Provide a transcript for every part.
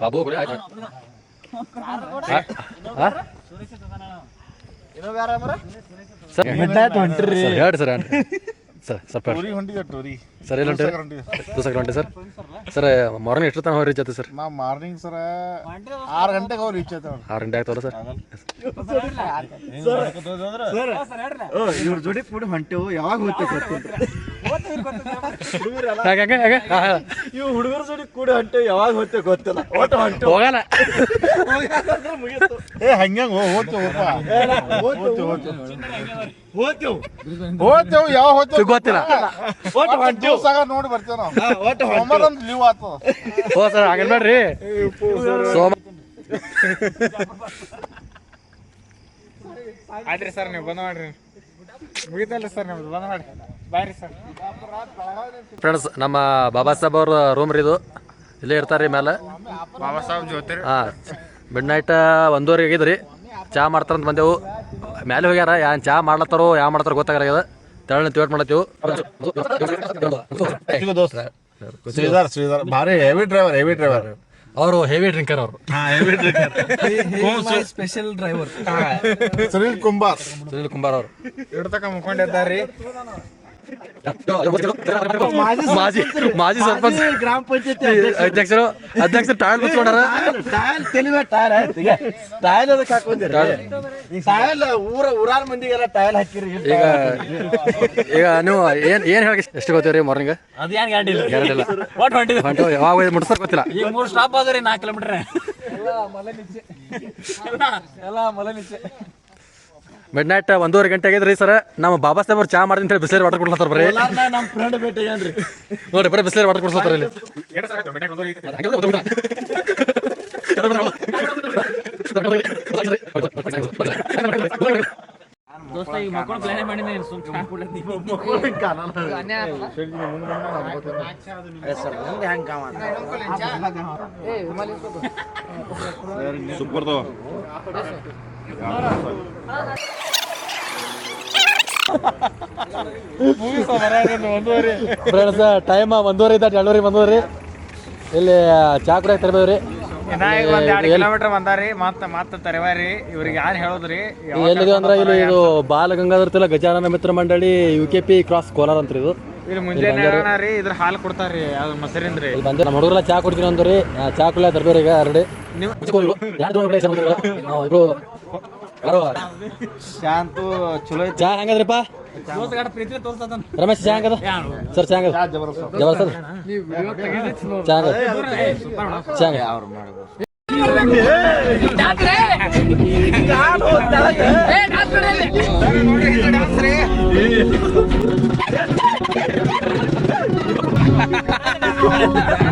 ಬಾಬು ಗುಡಿ ಆಯ್ತು. Sir sir ಹೇಳಿ ಸರ್ ಸರ್ ಟೂರಿ ಹೊಂಟಿದೆ ಟೂರಿ ಸರ್ ಎಲ್ಲ ಹೊಂಟಿ ಸರ್? ಸರ್ ಮಾರ್ನಿಂಗ್ ಎಷ್ಟು ತನಕ ರೀಚ್ ಆಯ್ತು ಸರ್? ನಾ ಮಾರ್ನಿಂಗ್ ಸರ ಆರು ಗಂಟೆಗೆ ಅವ್ರು ರೀಚ್ ಆಯ್ತಾವ ಆರು ಗಂಟೆ ಆಗ್ತಾವಲ್ಲ ಸರ್? ಇವ್ರ ಜೋಡಿ ಕೂಡ ಹೊಂಟೆವು ಯಾವಾಗ ಹೋಗ್ತೇವೆ. ಇವ್ ಹುಡುಗರ ಜೋಡಿ ಕೂಡ ಹೊಂಟೆವು ಯಾವಾಗ ಹೋಗ್ತೇವೆ ಗೊತ್ತಿಲ್ಲ. ಒಟ್ಟು ಹೊಂಟೆ ಹೋಗಲ್ಲ. ಏ ಹಂಗೆ ಹೋಗ್ತೇವೆ ಹೋಗ್ತೇವು ಹೋಗ್ತೇವೆ ಯಾವ ಹೋಗ್ತೇವೆ ಗೊತ್ತಿಲ್ಲ. ಒಟ್ಟು ಹೊಂಟೆವು. ದಿವ್ಸಾಗ ನೋಡಿ ಬರ್ತೇವೆ ನಾವು. ಸೋಮವಾರ ಒಂದು ಲೀವ್ ಆಗ್ತದ ಹೋ ಸರ್ ಹಾಗೆ ಬೇಡ್ರಿ ಸೋಮ ಆಯ್ತ್ರಿ ಸರ್ ನೀವು ಬಂದ್ ಮಾಡ್ರಿ. ಮುಗಿತಲ್ಲ ಸರ್ ನಿಮ್ದು ಬಂದ್ ಮಾಡಿ. ಬಾಯ್ರಿ ಸರ್. ಫ್ರೆಂಡ್ಸ್ ನಮ್ಮ ಬಾಬಾ ಸಾಹೇಬ್ ಅವ್ರ ರೂಮ್ ರೀ ಇದು. ಇಲ್ಲೇ ಇರ್ತಾರೆ ರೀ ಮೇಲೆ ಬಾಬಾ ಸಾಹೇಬ್ ಜೊತೆ ಹಾಂ ಮಿಡ್ ನೈಟ್ ಒಂದೂವರೆಗೆ ಆಗಿದ್ರಿ. ಚಾ ಮಾಡ್ತಾರಂತ ಬಂದೆವು. ಮೇಲೆ ಹೋಗ್ಯಾರ ಯಾನ್ ಚಾ ಮಾಡ್ಲತ್ತಾರೋ ಯಾವ ಮಾಡ್ತಾರೋ ಗೊತ್ತಾಗ್ಯಾರ ತೆಳ್ಳ ವೇಟ್ ಮಾಡತ್ತೀವಿ. ಶ್ರೀಧರ್ ಶ್ರೀಧರ್. ಭಾರಿ ಹೆವಿ ಡ್ರೈವರ್ ಹೆವಿ ಡ್ರೈವರ್ ಅವರು ಹೆವಿ ಡ್ರಿಂಕರ್ ಅವರು. Special driver Sunil Kumbar. Sunil Kumbar ಅವರು. ಇಡ್ತಕ್ಕ ಮುಕ್ಕೊಂಡಿದ್ದಾರ್ರಿ ಮಾಜಿ ಮಾಜಿ ಸರ್ಪಂಚ್. ಗ್ರಾಮ ಪಂಚಾಯತಿ ಅಧ್ಯಕ್ಷರು. ಅಧ್ಯಕ್ಷರು ಟಾಯಲ್ ಬಿಚ್ಕೊಂಡಾರ ಟೈಲ್ ತೆಲಿವೆ ಟೈಲ್ ಆಯ್ತು. ಟೈಲ್ ಅದಕ್ಕೆ ಹಾಕೊಂಡಿರಿ ಟೈಲ್ ಊರ ಊರಾರ ಮಂದಿಗೆಲ್ಲ ಟೈಲ್ ಹಾಕಿರಿ. ಈಗ ಈಗ ನೀವು ಏನ್ ಏನ್ ಹೇಳಿ ಎಷ್ಟು ಗೊತ್ತೀರಿ ಮಾರ್ನಿಂಗ್ ಅದೇನ್ ಗ್ಯಾರಂಟಿ ಇಲ್ಲ. ಗ್ಯಾರಂಟಿ ಇಲ್ಲ. ವಾಟ್ ಹೊಂಟಿದ್ವಿ ಹೊಂಟು ಯಾವಾಗ ಮುಟ್ಸರ್ ಗೊತ್ತಿಲ್ಲ. ಈಗ ಮೂರು ಸ್ಟಾಪ್ ಆದ್ರೆ ನಾಲ್ಕು ಕಿಲೋಮೀಟರ್ ಎಲ್ಲ ಮಲೆ ನಿಚ್ಚೆ ಮಿಡ್ ನೈಟ್ ಒಂದೂವರೆ ಗಂಟೆ ಆಗಿದ್ರಿ ಸರ್. ನಮ್ಮ ಬಾಬಾ ಸಾಹೇಬ್ ಅವ್ರು ಚಾ ಮಾಡ್ತೀನಿ ಅಂತ ಹೇಳಿ ಬಿಸಿಲೇರಿ ವಾಟರ್ ಕೊಡ್ಲತ್ತಾರ ಬರೀ. ನಮ್ಮ ಫ್ರೆಂಡ್ ನೋಡ್ರಿ ಬರೀ ಬಿಸಿಲೇ ವಾಟರ್ ಕೊಡ್ಲತ್ತಾರ ಇಲ್ಲಿ. ದೋಸ್ತ ಈಗ ಮಕ್ಕಳು ಪ್ಲಾನ್ ಮಾಡಿದ್ರೆ ಸೂಪರ್ ತೋ ಫ್ರೆಂಡ್ಸ್ ಟೈಮ್ ಒಂದೂವರೆ ಇದ್ದ ಎರಡೂವರೆ ಬಂದವ್ರಿ ಇಲ್ಲಿ ಚಾ ಕುಡಿಯಾಕ ತರಬೇವ್ರಿ ಕಿಲೋಮೀಟರ್ ಬಂದಾರಿ ಮತ್ತ ಮತ್ತ ತರವಾರಿ ಇವ್ರಿಗೆ ಯಾರು ಹೇಳೋದ್ರಿ? ಎಲ್ಲಿದೆ ಅಂದ್ರೆ ಇಲ್ಲಿ ಇದು Balagangadhara ತಿಲ Gajanana Mitra Mandali U K P cross Kolar ಅಂತ ಇದು. ಇಲ್ಲಿ ಮುಂಜಾನೆ ರೀ. ಇದ್ರ ಹಾಲು ಕೊಡ್ತಾರ್ರಿ ಅದು ಮೊಸರಿಂದ್ರಿ ಇಲ್ಲಿ ಬಂದು. ನಮ್ಮ ಹುಡುಗರೆಲ್ಲ ಚಾ ಕುಡ್ತೀನಿ ಅಂದ್ರಿ ಚಾ ಕುಡಿಯ ತರಬೇರಿ ಈಗ ಎರಡು. ಶಾಂತು ಚಲೋ ಐತಿ ಚಾ ಹೆಂಗದ್ರಿಪ್ಪ ರಮೇಶ್ ಚಾ ಹೆಂಗದ ಸರ್ ಚಾ ಹೆಂಗದ ಜಬರ್ದಸ್ತ್ ಚಾ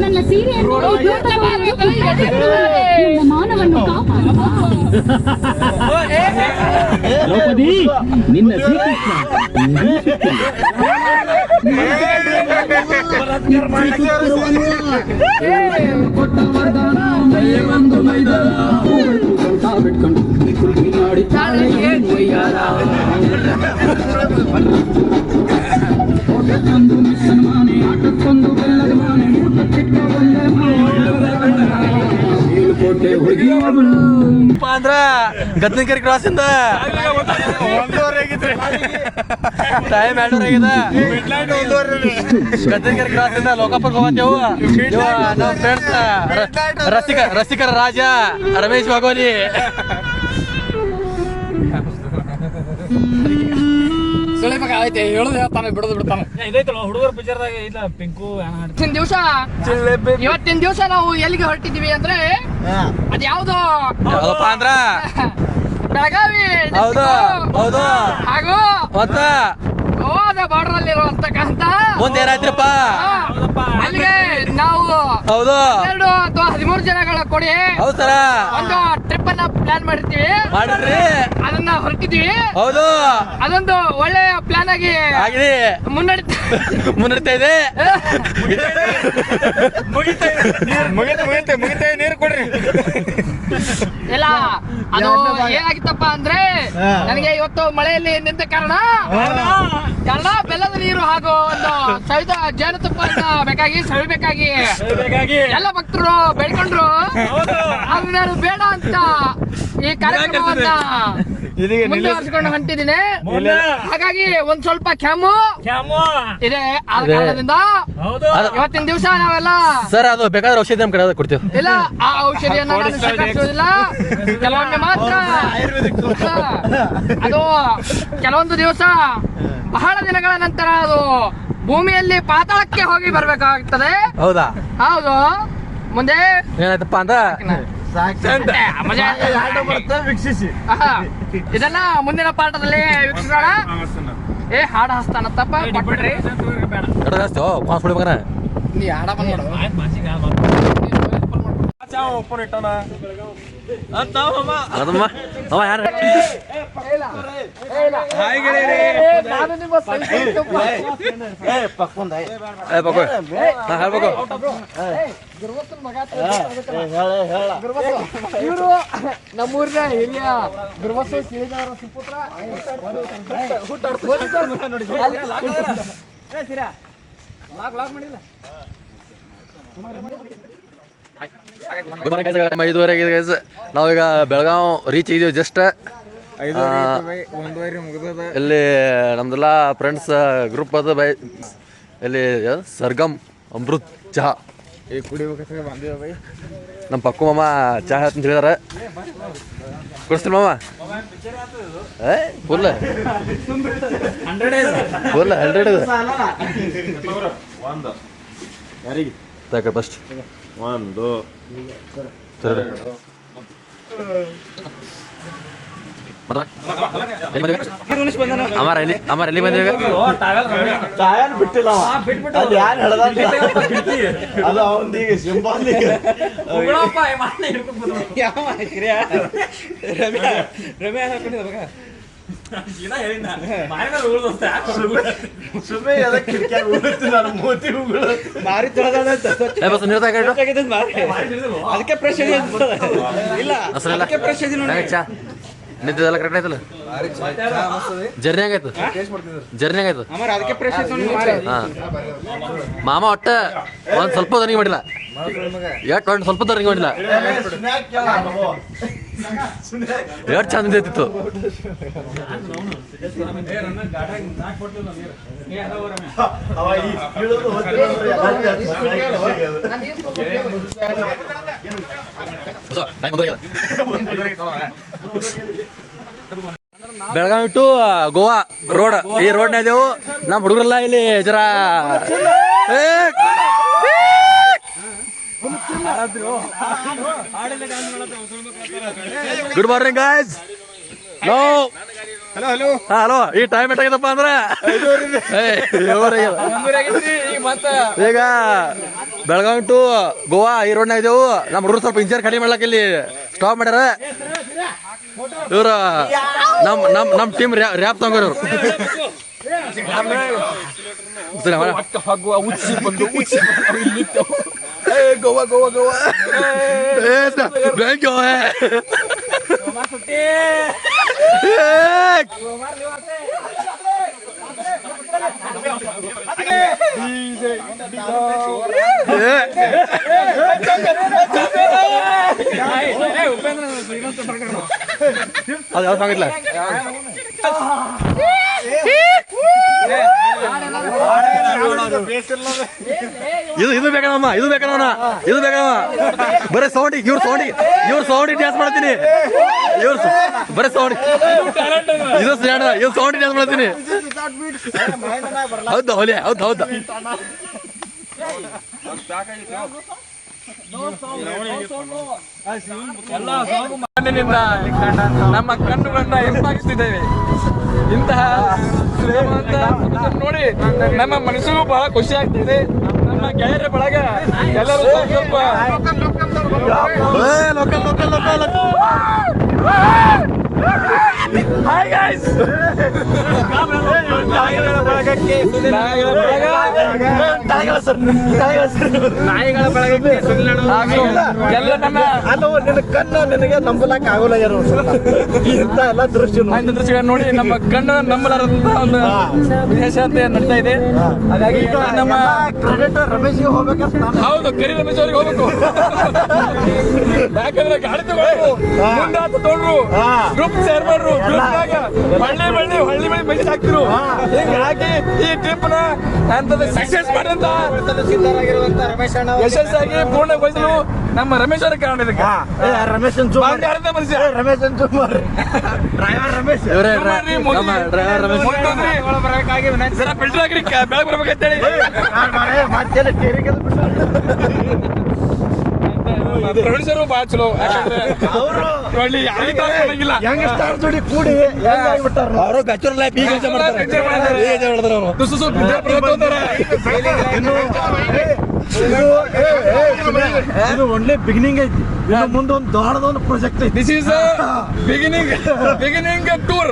ನನ್ನ ಸೀರೆಯನ್ನು ನನ್ನ ಮಾನವನ್ನು ದ್ರೌಪದಿ ನಿನ್ನ ಶ್ರೀಕೃಷ್ಣ ಕಾಪಾಡ ಗದ್ದನಕೆರೆ ಕ್ರಾಸ್ ಇಂದ. ಟೈಮ್ ಎರಡೂವರೆ ಆಗಿದೆ. ಗದ್ದನಕೆರೆ ಕ್ರಾಸ್ ಇಂದ ಲೋಕಾಪುರ ಹೋಗತ್ತೇವು ನಮ್ಮ ಫ್ರೆಂಡ್ಸ್ ರಸಿಕ ರಸಿಕರ ರಾಜ ರಮೇಶ್ ವಾಗೋಲಿ ಆಯ್ತು ಹೇಳೋದು ಹೇಳ್ತಾನೆ ಬಿಡೋದು ಬಿಡ್ತಾನೆ. ಇದೈತಲ್ಲ ಹುಡುಗರ ಪಿಕ್ಚರ್ದಾಗ ಇಲ್ಲ ಪಿಂಕು ಇವತ್ತಿನ ದಿವಸ ಇವತ್ತಿನ ದಿವಸ ನಾವು ಎಲ್ಲಿಗೆ ಹೊರಟಿದ್ದೀವಿ ಅಂದ್ರೆ ಅದ್ಯಾವ್ದು ಯಾವ್ದಪ್ಪ ಅಂದ್ರ? ಬೆಳಗಾವಿ ಹೌದು ಹೌದು. ಹಾಗೂ ಗೋವಾದ ಬಾರ್ಡರ್ ಅಲ್ಲಿರುವಂತಕ್ಕಂತ ಮುಂದೆ ಏನಾಯ್ತ್ರಪ್ಪ? ಅಲ್ಲಿಗೆ ನಾವು ಹೌದು. ಎರಡು ಅಥವಾ ಹದಿಮೂರು ಜನಗಳ ಕೊಡಿ. ಹೌದು ಸರ. ಒಂದು ಟ್ರಿಪ್ ಅನ್ನ ಪ್ಲಾನ್ ಮಾಡಿರ್ತೀವಿ. ಮಾಡಿದ್ರಿ ಅದನ್ನ ಹೊರಟಿದೀವಿ ಹೌದು. ಅದೊಂದು ಒಳ್ಳೆಯ ಪ್ಲಾನ್ ಆಗಿ ಆಗಿದೆ ಮುನ್ನಡೀತಾ ಮುನ್ನಡಿತಾ ಇದೆ. ಮುಗಿತೆ ಮುಗಿತಾ ಮುಗಿತೆ ನೀರು ಕೊಡ್ರಿ. ಇಲ್ಲ ಅದು ಏನಾಗಿತ್ತಪ್ಪ ಅಂದ್ರೆ ನನಗೆ ಇವತ್ತು ಮಳೆಯಲ್ಲಿ ನಿಂತ ಕಾರಣ ಕಾರಣ ಬೆಲ್ಲದ ನೀರು ಹಾಗೂ ಒಂದು ಸವಿದ ಜೇನುತುಪ್ಪ ಬೇಕಾಗಿ ಸವಿಬೇಕಾಗಿ. ಎಲ್ಲ ಭಕ್ತರು ಬೆಳ್ಕೊಂಡ್ರು ಅದು ನಾನು ಬೇಡ ಅಂತ ಈ ಕಾರ್ಯಕ್ರಮವನ್ನ ಮುಂದುವರಿಸಿಕೊಂಡು ಹೊಂಟಿದ್ದೀನಿ. ಹಾಗಾಗಿ ಒಂದ್ ಸ್ವಲ್ಪ ಕೆಮ್ಮು ಇದೆ ಆದ ಕಾರಣದಿಂದ. ಇವತ್ತಿನ ದಿವಸ ನಾವೆಲ್ಲ ಸರ್ ಅದು ಬೇಕಾದ್ರೆ ಔಷಧಿ ನಮ್ ಕಡೆ ಕೊಡ್ತೀವಿ. ಇಲ್ಲ ಆ ಔಷಧಿಯನ್ನ ನಾನು ಸ್ವೀಕರಿಸುವುದಿಲ್ಲ ಕೆಲವೊಮ್ಮೆ ಮಾತ್ರ ಅದು ಕೆಲವೊಂದು ದಿವಸ ಬಹಳ ದಿನಗಳ ನಂತರ ಅದು ಭೂಮಿಯಲ್ಲಿ ಪಾತಾಳಕ್ಕೆ ಹೋಗಿ ಬರ್ಬೇಕಾಗ್ತದೆ. ಹೌದಾ? ಹೌದು. ಮುಂದೆ ಏನಾಯ್ತಪ್ಪ ಅಂದ ಮತ್ತೆ ಮಜಾ ವೀಕ್ಷಿಸಿ. ಆಹಾ. ಇದನ್ನ ಮುಂದಿನ ಪಾಠದಲ್ಲಿ ವೀಕ್ಷಿಸೋಣ. ಏ ಹಾಡು ಹಸ್ತಾನತ್ತಪ್ಪ ಕೊಟ್ಬಿಡ್ರಿ. ಜಾಸ್ತಿ ಮಾಸ್ ಬಿಡ್ಬೇಕನ ನೀ ಹಾಡ ಬಂದ್ಬಿಡು ಹಾ ಹೇಳ್ಬೇಕು ಇವರು ನಮ್ಮೂರಿನ ಹಿರಿಯ ಸುಪುತ್ರ. ನಾವೀಗ ಬೆಳಗಾವ್ ರೀಚ್ ಇದೀವಿ ಜಸ್ಟ್ ಇಲ್ಲಿ ನಮ್ದೆಲ್ಲ ಫ್ರೆಂಡ್ಸ್ ಗ್ರೂಪ್ ಅದ ಬೈ. ಇಲ್ಲಿ? ಸರ್ಗಮ್ ಅಮೃತ್ ಚಹಾ. ಈಗ ಕುಡಿಬೇಕಂತ ಬಂದಿವ ಬೈ. ನಮ್ಮ ಪಕ್ಕ ಮಾಮ ಚಹಾ ಅಂತ ಹೇಳಿದಾರೆ. ಕುಡಿಸ್ತೀನಿ ಮಾಮ. ಏ ಫುಲ್ ಫುಲ್ ಹಂಡ್ರೆಡ್ ಇದೆ. ಒಂದು ಯಾರಿಗೆ ತಕ ಫಸ್ಟ್ ಒಂದು. ಸರಿ ಅಮಾರ ಎಲ್ಲಿ ಅಮಾರ ಎಲ್ಲಿ ಬಂದಿವೆ? ಚಾಯನ್ ಬಿಟ್ಟಿಲ್ಲ. ಅದು ಯಾರು ಹೇಳ್ದ ಅದು ಅದಕ್ಕೆ ನಾನು ಮೂತಿ ಉಗುಳು ಮಾರಿ ಏ ಬಸ್ ನೀರು ಅದಕ್ಕೆ ಪ್ರಶ್ನೆ ಇಲ್ಲ ನಿದ್ದೆಲ್ಲ ಕರೆಕ್ಟ್ ಆಯ್ತಲ್ಲ? ಜರ್ನಿ ಆಗೈತು? ಜರ್ನಿ ಆಗೈತು? ಮಾಮ ಒಟ್ಟ ಒಂದ್ ಸ್ವಲ್ಪ ತನಿಗೆ ಮಾಡಿಲ್ಲ. ಒಂದ್ ಸ್ವಲ್ಪ ತರಂಗ ಮಾಡಿಲ್ಲ ಎಷ್ಟು ಚಂದ ಎಲ್ಲರಿಗೂ ಬೆಳಗಾವಿ ಟು ಗೋವಾ ರೋಡ್. ಈ ರೋಡ್ ಇದೇವು ನಮ್ಮ ಹುಡುಗರೆಲ್ಲ ಇಲ್ಲಿ ಜರಾ! Good morning guys hello hello hello ಹಾ ಹಲೋ ಈ ಟೈಮ್ ಎಟ್ಟಾಗಿದಪ್ಪ ಅಂದ್ರೆ. ಈಗ ಬೆಳಗಾವಿ ಟು ಗೋವಾ ಈ ರೋಡ್ನಾಗ ಇದೇವು. ನಮ್ಮ ಹುಡುಗರು ಸ್ವಲ್ಪ ಇಂಜರ್ ಕಡಿಮೆ ಮಾಡ್ಲಾಕ ಇಲ್ಲಿ ಸ್ಟಾಪ್ ಮಾಡ್ಯಾರ. ಇವ್ರ ನಮ್ ನಮ್ ನಮ್ ಟೀಮ್ ರ್ಯಾಪ್ ತಗೊಂಡ್ರು ಇವ್ರು. ಸರಿ, ಉಚ್ಚಿ ಬಂದು ಗೋವಾ ಗೋವಾ ಗೋವಾ ಏ, ಸ- ಬ್ಯಾಂಕ್ ಗೋವಾ. ಏ, ಏ, ಉಪೇಂದ್ರ ಶ್ರೀಮಂತ ಅದು ಯಾವ ಸಾಂಗ್ ಇಟ್ಲ ಇದು ಇದು ಬೇಕನಮ್ಮ ಇದು ಬೇಕಣ್ಣ ಇದು ಬೇಕಣ್ಣ ಬರೀ ಸೌಂಡಿ ಇವ್ರ ಸೌಂಡಿ ಇವ್ರ ಸೌಂಡಿ ಡ್ಯಾನ್ಸ್ ಮಾಡ್ತೀನಿ. ಇವ್ರ ಬರೀ ಸೌಂಡ್ ಇದು ಸ್ಟ್ಯಾಂಡ್ ಇವ್ರ ಸೌಂಡಿಗೆ ಡ್ಯಾನ್ಸ್ ಮಾಡ್ತೀನಿ. ಹೌದು ಹೊಲೆ ಹೌದು ಹೌದು. ನಮ್ಮ ಕಣ್ಣುಗಳನ್ನ ಹೆಪ್ಪಾಗಿಸ್ತಿದ್ದೇವೆ ಇಂತಹ ನೋಡಿ ನಮ್ಮ ಮನಸ್ಸಿಗೂ ಬಹಳ ಖುಷಿ ಆಗ್ತಿದೆ ನಮ್ಮ ಗೆಳೆಯರ ಬಳಗ ಎಲ್ಲರೂ ಸ್ವಲ್ಪ ಹಾಯ್ ಗಾಯ್ಸ್ ನಾಯಿಗಳ ಬಳಗಕ್ಕೆ ನಾಯಿಗಳ ಬಳಗಕ್ಕೆ ಹಾಗೂ ಎಲ್ಲ ನನ್ನ ಅಲ್ಲೋ ನಿನ್ನ ಕಣ್ಣು ನಿನಗೆ ನಂಬಲಕ್ ಆಗೋಲ್ಲ ಯಾರು ಇಂತ ಎಲ್ಲ ದೃಶ್ಯ. ಮಾಹಿತಿ ನೋಡಿ ನಮ್ಮ ಕಣ್ಣು ನಂಬಲಾರದಂತಹ ಒಂದು ವಿಶೇಷ ಅಂತ ನಡ್ತಾ ಇದೆ. ಹಾಗಾಗಿ ನಮ್ಮ ಕ್ರೆಡಿಟ್ ರಮೇಶ್ಗೆ ಹೋಗ್ಬೇಕಂತ ಹೌದು ಕರಿ ರಮೇಶ್ ಅವ್ರಿಗೆ ಹೋಗ್ಬೇಕು. ಯಾಕಂದ್ರೆ ಗಾಡಿ ತಗೊಂಡ್ರು ಮುಂದಾತ ತೊಗೊಂಡ್ರು. ಗ್ರೂಪ್ ಸೇರ್ಬಾರ್ರು ಗ್ರೂಪ್ನಾಗ ಹಳ್ಳಿ ಬಳ್ಳಿ ಹಳ್ಳಿ ಬಳ್ಳಿ ಮೆಸೇಜ್ ಹಾಕ್ತಿರು ಹಿಂಗಾಗಿ ಈ ಟ್ರಿಪ್ನ ಅಂತದ ಸಕ್ಸಸ್ ಮಾಡಂತ ಯಶಸ್ಸಾಗಿ ಪೂರ್ಣಗೊಳಿಸಲು ನಮ್ಮ ರಮೇಶ್ ಅವರ ಕಾರಣ ಇದಕ್ಕೆ. ರಮೇಶ್ ಮನುಷ್ಯ ರಮೇಶ್ ಡ್ರೈವರ್ ರಮೇಶ್. ಡ್ರೈವರ್ ರಮೇಶ್. ಬೆಳಗ್ಗೆ ಬರ್ಬೇಕಂತೇಳಿ. ಪ್ರೊಡ್ಯೂಸರು ಬಹಳ ಚಲೋ. ಯಾಕಂದ್ರೆ ಅವರು ಒಳ್ಳೆ ಯಾರಿಗೂ ತ್ರಾಸ ಕೊಡಂಗಿಲ್ಲ ಜೋಡಿ ಕೂಡಿ ಅವರು ಬ್ಯಾಚುಲರ್ ಲೈಫ್ ಈಗ ಎಂಜಾಯ್ ಮಾಡ್ತಾರೆ. Enjoy ಮಾಡ್ತಾರೆ. ಅವ್ರು. ಸ್ವಲ್ಪ ಇನ್ನು ಇದು ಒಳ್ಳೆ ಬಿಗಿನಿಂಗ್ ಐತಿ. ಇನ್ನು ಮುಂದೆ ಒಂದು ದೊಡ್ಡದೊಂದು ಪ್ರಾಜೆಕ್ಟ್ ಐತಿ. This is beginning beginning tour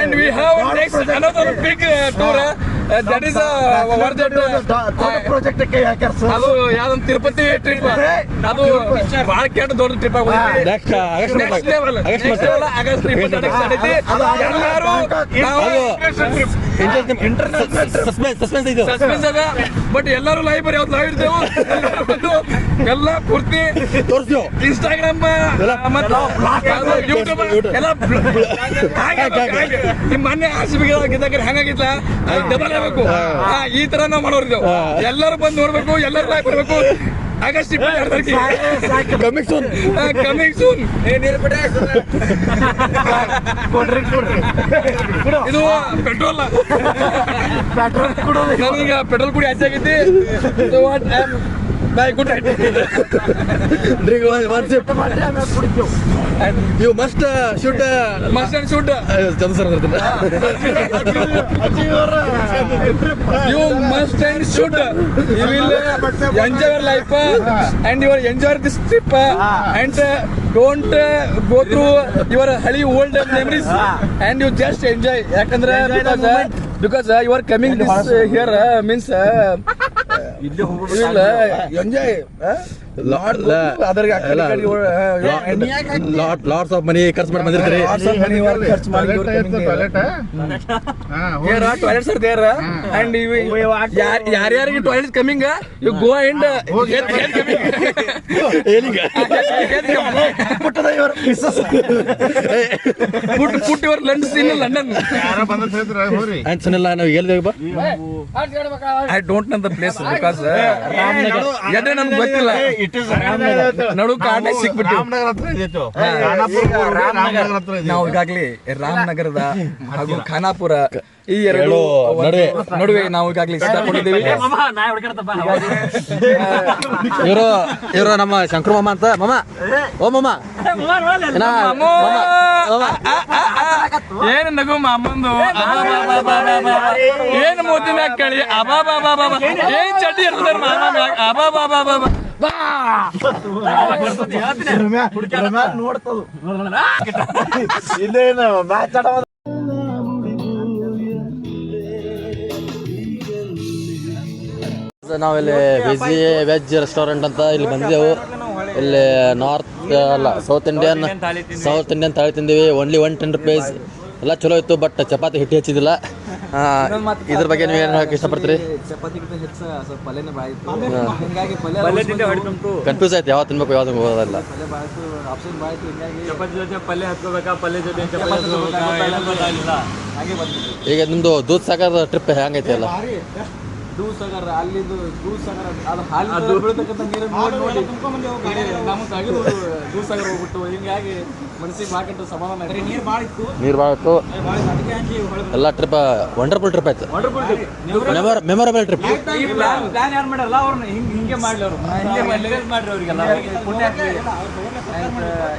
and we have next another big big uh, is Uh, that is a worth it. ದೊಡ್ಡ ಪ್ರಾಜೆಕ್ಟ್ ಕೈ ಹಾಕ್ಯಾರ ಸರ್ ಅದು ಯಾವ್ದೊಂದು ತಿರುಪತಿ ಟ್ರಿಪ್ ಅದು ಬಹಳ ಕೆಟ್ಟ ದೊಡ್ಡ ಟ್ರಿಪ್ Next, ಆಗಸ್ಟ್ ನೆಕ್ಸ್ಟ್ ಮಾಡ್ತಾರೆ. Level August next. Level August ಇಪ್ಪತ್ತೆರಡಕ್ಕೆ ಎಲ್ಲರೂ ಟ್ರಿಪ್ ಸಸ್ಪೆನ್ಸ್ ಸಸ್ಪೆನ್ಸ್ ಇದು. ಸಸ್ಪೆನ್ಸ್ ಅದ ಬಟ್ ಎಲ್ಲರೂ ಲೈವ್ ಬರೀ ಯಾವ್ದು ಲೈವ್ ಇರ್ತೇವೆ ಎಲ್ಲ ಪೂರ್ತಿ ತೋರಿಸ್ತೀವಿ ಇನ್ಸ್ಟಾಗ್ರಾಮ್ ಯೂಟ್ಯೂಬ್ ಎಲ್ಲ ನಿಮ್ಮ ಮೊನ್ನೆ ಆರ್ ಸಿ ಬಿ ಡಬಲ್ ಆಗ್ಬೇಕು. ಈ ತರ ನಾವು ಮಾಡೋರಿದ್ದೇವೆ ಎಲ್ಲರೂ ಬಂದು ನೋಡ್ಬೇಕು ಎಲ್ಲರೂ ಲೈವ್ ಬರ್ಬೇಕು August coming soon coming soon ಕೊಡ್ರಿ ಕೊಡ್ರಿ. ಇದು ಪೆಟ್ರೋಲ್. ನನಗೆ ಪೆಟ್ರೋಲ್ ಕುಡಿ ಹೆಚ್ಚಾಗೈತಿ bye good night drink one sip you must should must and should Chandra sir ಬರ್ತೀನಿ should must and should. you will uh, enjoy your life uh, and you are enjoy this trip uh, and uh, don't uh, go through your hali old memories and you just enjoy ಯಾಕಂದ್ರೆ because uh, because uh, you are coming this uh, lord lord ಅದರ್رجع of money ಖರ್ಚು ಮಾಡಿ ಇರಿ sir toilet toilet are there and ಯಾರ್ ಯಾರ್ ಯಾರ್ toilet coming go and put put put London London ಯಾರು ನಾವು I don't know the place because ನಮಗೆ ಗೊತ್ತಿಲ್ಲ. ನಡು ಕಾಟ ಸಿಕ್ಬಿಟ್ಟು ನಾವು ಈಗಾಗಲೇ ರಾಮನಗರದ ಹಾಗೂ ಖಾನಾಪುರ ಈ ಎರಡು ನಡುವೆ. ನಡುವೆ ನಾವು ಈಗಾಗಲೇ ಸಿದ್ಧಕೊಂಡಿದ್ದೀವಿ ಇವರು ಇವರು ನಮ್ಮ ಶಂಕರ ಮಾಮ ಅಂತ. ಮಾಮ ಓ ಮಾಮ. ಏನ, ನಗು ಮಾಮಂದು? ಏನು ಮುದ್ದಿನ ಕಳಿ? ಅಬಾ ಬಾಬಾ ಬಾಬಾ ಏನ್ ಚಡ್ಡಿ ಇರ್ತದ ಮಾಮ ಮ್ಯಾಗ? ಅಬಾ ಬಾಬಾ ಬಾಬಾ ಬಾ. ನೋಡ್ತದು ಇಲ್ಲೇನು ಮ್ಯಾಚ್ ಆಡೋ ನಾವಿಲ್ಲಿ ವೆಜ್ ವೆಜ್ ರೆಸ್ಟೋರೆಂಟ್ ಅಂತ ಇಲ್ಲಿ ಬಂದಿದ್ದೆವು. ಇಲ್ಲಿ ನಾರ್ತ್ ಅಲ್ಲ south Indian south Indian thali ತಿಂದೀವಿ. ಓನ್ಲಿ ಒನ್ ಟೆನ್ ರುಪೀಸ್ ಎಲ್ಲ ಚಲೋ ಇತ್ತು ಬಟ್ ಚಪಾತಿ ಹಿಟ್ಟು ಹೆಚ್ಚಿದಿಲ್ಲ ಇದ್ರ ಬಗ್ಗೆ ನೀವು ಏನು ಹೇಳಕ್ ಇಷ್ಟಪಡ್ತೀರಿ? ಚಪಾತಿಗಿಂತ ಹೆಚ್ಚು ಸ್ವಲ್ಪ ಪಲ್ಯನೇ ಬಾಯಿತು ಹಿಂಗಾಗಿ ಪಲ್ಯ ಕನ್ಫ್ಯೂಸ್ ಆಯ್ತು ಯಾವ ತಿನ್ಬೇಕು ಯಾವ್ದು ಹೋಗೋದಲ್ಲ ಪಲ್ಯ ಬಾಯಿತು ಆಪ್ಷನ್ ಬಾಯಿತು ಹಿಂಗಾಗಿ ಚಪಾತಿ ಜೊತೆ ಪಲ್ಯ ಹತ್ಕೋಬೇಕಾ ಪಲ್ಯ ಜೊತೆ ಚಪಾತಿ ಹಾಗೆ ಈಗ ನಿಮ್ದು ದೂದ್ ಸಾಗರ ಟ್ರಿಪ್ ಹೆಂಗೈತಿ ಅಲ್ಲ ದೂದ್ ಸಾಗರ ಅಲ್ಲಿದ್ದು ದೂದ್ ಸಾಗರ ಅದು ಬೀಳ್ತಕ್ಕಂಥ ನೀರು ನೋಡಿ. ನೋಡಿ ದೂದ್ ಸಾಗರ ಹೋಗ್ಬಿಟ್ಟು ಹಿಂಗಾಗಿ ನೀರು ಭಾಳ ಇತ್ತು. ಎಲ್ಲ ಟ್ರಿಪ್ ವಂಡರ್ಫುಲ್ ಟ್ರಿಪ್ ಆಯ್ತು. ಮೆಮೊರ ಮೆಮೊರಬಲ್ ಟ್ರಿಪ್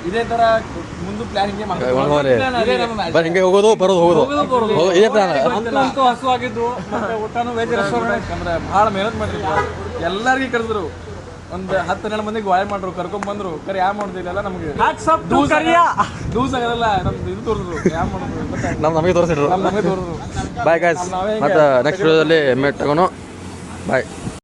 ಇದೇ ತರ ಮುಂದೆ ಪ್ಲಾನ್ ಹಿಂಗೆ ಹೋಗೋದು ಬರೋದು ಹೋಗೋದು. ಹೋಗೋ- ಇದೇ ಪ್ಲಾನ್ ಅಂತೂ ಹಸು ಆಗಿದ್ದು ಮತ್ತೆ ಊಟನೂ ವೆಜ್ ರೆಸ್ಟೋರೆಂಟ್ ಅಂದ್ರೆ ಭಾಳ ಮೆಹನತ್ ಮಾಡಿದ್ರು ಎಲ್ಲರಿಗೂ ಕರೆದ್ರು ಒಂದು ಹತ್ತು ಹನ್ನೆರಡು ಮಂದಿಗೆ ವಾಯ್ ಮಾಡ್ರು ಕರ್ಕೊಂಡ್ ಬಂದ್ರು. ಕರೆ ಯಾವ ಮಾಡೋದಿಲ್ಲ ನಮಗೆ? ದೂಸ್ ದೂಸ್ ಆಗಲ್ಲ. ನಮ್ದು ಇದು ತೋರಿದ್ರು. ಯಾವ ಮಾಡೋದು ನಮ್ ನಮ್ಮ ನಮಗೆ ತೋರಿಸಿದ್ರು. ನಮ್ಗೆ ತೋರಿದ್ರು. ಬಾಯ್ ಗಾಯ್ಸ್ ಮತ್ತೆ ನೆಕ್ಸ್ಟ್ ವಿಡಿಯೋದಲ್ಲಿ ಎಮ್ಮೆ ತಗೋನು ಬಾಯ್